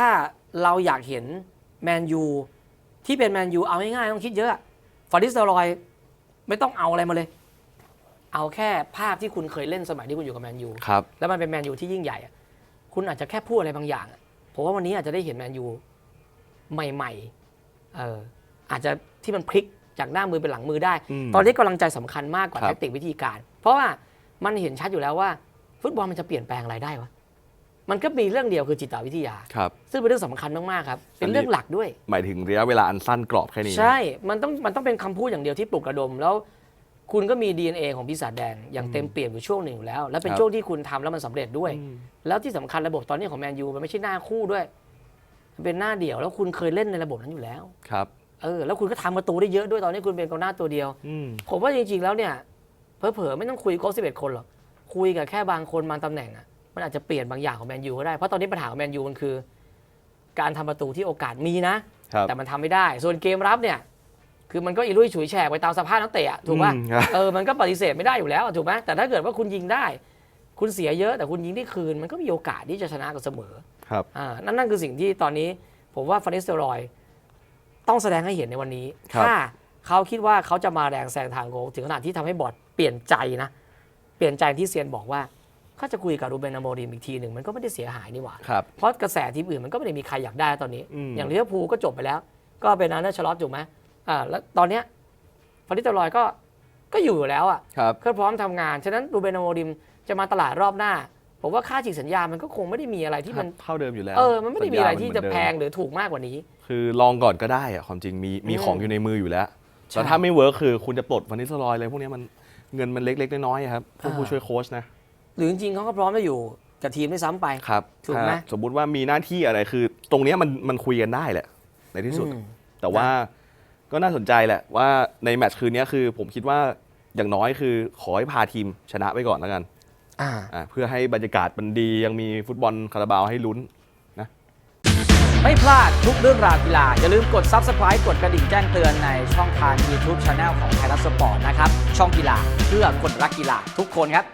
ถ้าเราอยากเห็นแมนยูที่เป็นแมนยูเอาง่ายๆต้องคิดเยอะฟอร์ดิสเตอรอยไม่ต้องเอาอะไรมาเลย เอาแค่ภาพที่คุณเคยเล่นสมัยที่คุณอยู่กับแมนยูครับแล้วมันเป็นแมนยูที่ยิ่งใหญ่อะคุณอาจจะแค่พูดอะไรบางอย่างอะผมว่าวันนี้อาจจะได้เห็นแมนยูใหม่ๆเอออาจจะที่มันพลิกจากหน้ามือเป็นหลังมือได้อืมตอนนี้กำลังใจสำคัญมากกว่าครับแทคติกวิธีการ เพราะว่ามันเห็นชัดอยู่แล้วว่า ฟุตบอลมันจะเปลี่ยนแปลงอะไรได้วะ มันก็มีเรื่องเดียวคือจิตวิทยา ครับซึ่งเป็นเรื่องสำคัญมากๆครับ เป็นเรื่องหลักด้วย หมายถึงระยะเวลาอันสั้นกรอบแค่นี้ใช่ มันต้องมันต้องเป็นคำพูดอย่างเดียวที่ปลุกระดม แล้วคุณก็มี DNA ของปีศาจแดงอย่างเต็มเปี่ยมอยู่ช่วงหนึ่งอยู่แล้ว และเป็นครับช่วงที่คุณทำแล้วมันสำเร็จด้วยอืมแล้วที่สำคัญระบบตอนนี้ของแมนยูมันไม่ใช่หน้าคู่ด้วย มันเป็นหน้าเดี่ยวแล้วคุณเคยเล่นในระบบนั้นอยู่แล้ว ครับ เออแล้วคุณก็ทำประตูได้เยอะด้วยตอนนี้คุณเป็นกองหน้าตัวเดียว อืม ผมว่าจริงๆแล้วเนี่ยเผลอๆไม่ต้องคุยครบ11คนหรอกคุยกับแค่บางคนบางตำแหน่งอะ มันอาจจะเปลี่ยนบางอย่างของแมนยูก็ได้ เพราะตอนนี้ปัญหาของแมนยูมันคือ การทำประตูที่โอกาสมีนะครับแต่มันทำไม่ได้ ส่วนเกมรับเนี่ย คือมันก็อีลุยฉุยแฉกไปตามสภาพนักเตะอะถูกป่ะอืมครับเออมันก็ปฏิเสธไม่ได้อยู่แล้วอะถูกไหมแต่ถ้าเกิดว่าคุณยิงได้ คุณเสียเยอะแต่คุณยิงได้คืน มันก็มีโอกาสที่จะชนะกันเสมอครับอ่านั่นนั่นคือสิ่งที่ตอนนี้ผมว่าฟานิสเตอรอย ต้องแสดงให้เห็นในวันนี้ครับถ้าเขาคิดว่าเขาจะมาแรงแซงทางโกลถึงขนาดที่ทำให้บอร์ดเปลี่ยนใจนะ เปลี่ยนใจที่เซียนบอกว่า เขาจะคุยกับรูเบนอโมริมอีกทีหนึ่งมันก็ไม่ได้เสียหายนี่หว่า ครับ เพราะกระแสทีมอื่นมันก็ไม่ได้มีใครอยากได้ตอนนี้ อืม อย่างลิเวอร์พูลก็จบไปแล้ว ก็เป็นอันเดอร์ชลอตถูกไหมอ่าแล้วตอนเนี้ยฟาริสเตอรอยก็ก็อยู่อยู่แล้วอะครับ ก็พร้อมทำงาน ฉะนั้นรูเบนอโมริมจะมาตลาดรอบหน้า ผมว่าค่าฉีกสัญญามันก็คงไม่ได้มีอะไรที่มัน เท่าเดิมอยู่แล้วเออ มันไม่ได้มีอะไรที่สัญญาจะมันเหมือนแพเดิมงหรือถูกมากกว่านี้ คือลองก่อนก็ได้อะความจริงมีมีอืมของอยู่ในมืออยู่แล้วใช่แต่ถ้าไม่เวิร์คคือคุณจะปลดฟันนิสลอยอะไรพวกเนี้ยมันเงินมันเล็กๆน้อยๆอะครับผู้อ่า ผู้ช่วยโค้ชนะห รือจริงๆเขาก็พร้อมจะอยู่กับทีมด้วยซ้ำไปครับถูกไหมถ้าสมมุติว่ามีหน้าที่อะไรคือ ตรงเนี้ยมันมันคุยกันได้แหละ ในที่สุด อืม แต่ว่าก็น่าสนใจแหละว่าในแมตช์คืนนี้คือ ผมคิดว่าอย่างน้อยคือขอให้พาทีมชนะไปก่อนแล้วกันอ่า อ่าเพื่อให้บรรยากาศมันดียังมีฟุตบอลคาราบาวให้ลุ้น ไม่พลาดทุกเรื่องราวกีฬา อย่าลืมกด Subscribe กดกระดิ่งแจ้งเตือนในช่องทาง YouTube Channel ของไทยรัฐสปอร์ตนะครับ ช่องกีฬาเพื่อคนรักกีฬาทุกคนครับ